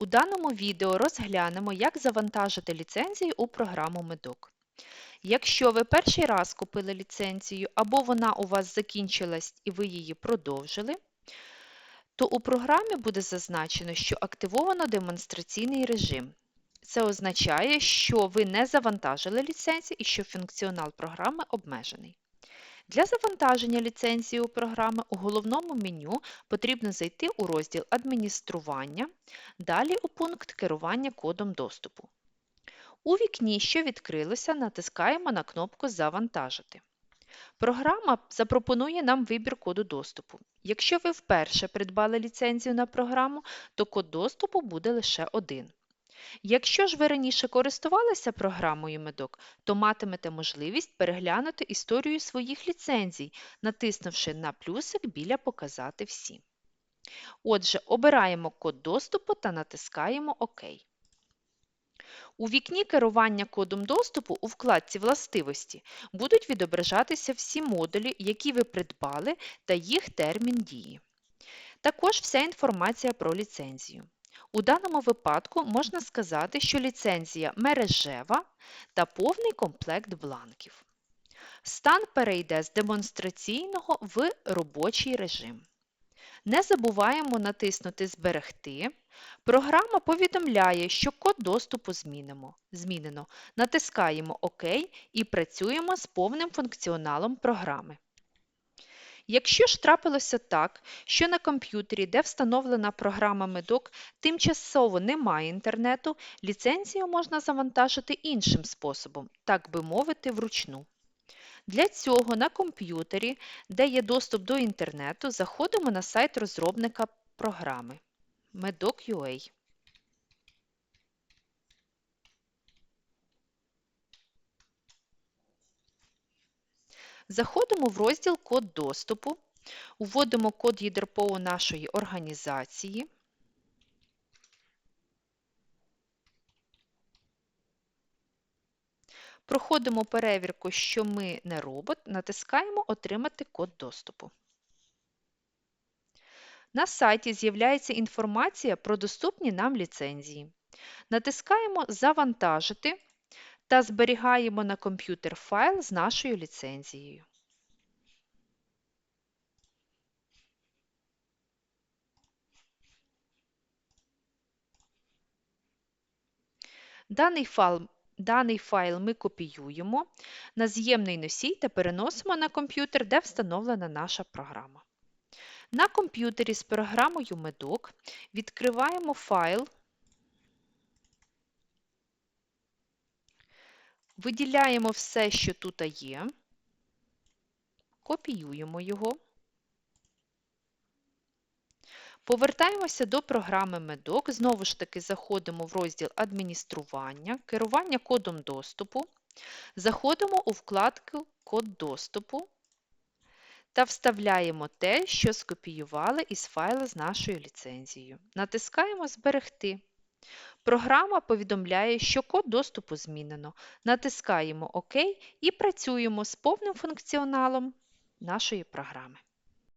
У даному відео розглянемо, як завантажити ліцензію у програму Медок. Якщо ви перший раз купили ліцензію або вона у вас закінчилась і ви її продовжили, то у програмі буде зазначено, що активовано демонстраційний режим. Це означає, що ви не завантажили ліцензію і що функціонал програми обмежений. Для завантаження ліцензії у програми у головному меню потрібно зайти у розділ Адміністрування, далі у пункт Керування кодом доступу. У вікні, що відкрилося, натискаємо на кнопку Завантажити. Програма запропонує нам вибір коду доступу. Якщо ви вперше придбали ліцензію на програму, то код доступу буде лише один. Якщо ж ви раніше користувалися програмою Медок, то матимете можливість переглянути історію своїх ліцензій, натиснувши на плюсик біля Показати всі. Отже, обираємо код доступу та натискаємо ОК. У вікні керування кодом доступу у вкладці Властивості будуть відображатися всі модулі, які ви придбали, та їх термін дії. Також вся інформація про ліцензію. У даному випадку можна сказати, що ліцензія мережева та повний комплект бланків. Стан перейде з демонстраційного в робочий режим. Не забуваємо натиснути Зберегти. Програма повідомляє, що код доступу змінено. Натискаємо ОК і працюємо з повним функціоналом програми. Якщо ж трапилося так, що на комп'ютері, де встановлена програма Медок, тимчасово немає інтернету, ліцензію можна завантажити іншим способом, так би мовити, вручну. Для цього на комп'ютері, де є доступ до інтернету, заходимо на сайт розробника програми Medoc.ua. Заходимо в розділ Код доступу, вводимо код ЄДРПО нашої організації. Проходимо перевірку, що ми не робот, натискаємо Отримати код доступу. На сайті з'являється інформація про доступні нам ліцензії. Натискаємо Завантажити та зберігаємо на комп'ютер файл з нашою ліцензією. Даний файл, даний файл ми копіюємо на з'ємний носій та переносимо на комп'ютер, де встановлена наша програма. На комп'ютері з програмою Медок відкриваємо файл, виділяємо все, що тут є, копіюємо його. Повертаємося до програми Медок. Знову ж таки, заходимо в розділ Адміністрування, керування кодом доступу. Заходимо у вкладку Код доступу та вставляємо те, що скопіювали із файла з нашою ліцензією. Натискаємо Зберегти. Програма повідомляє, що код доступу змінено. Натискаємо ОК і працюємо з повним функціоналом нашої програми.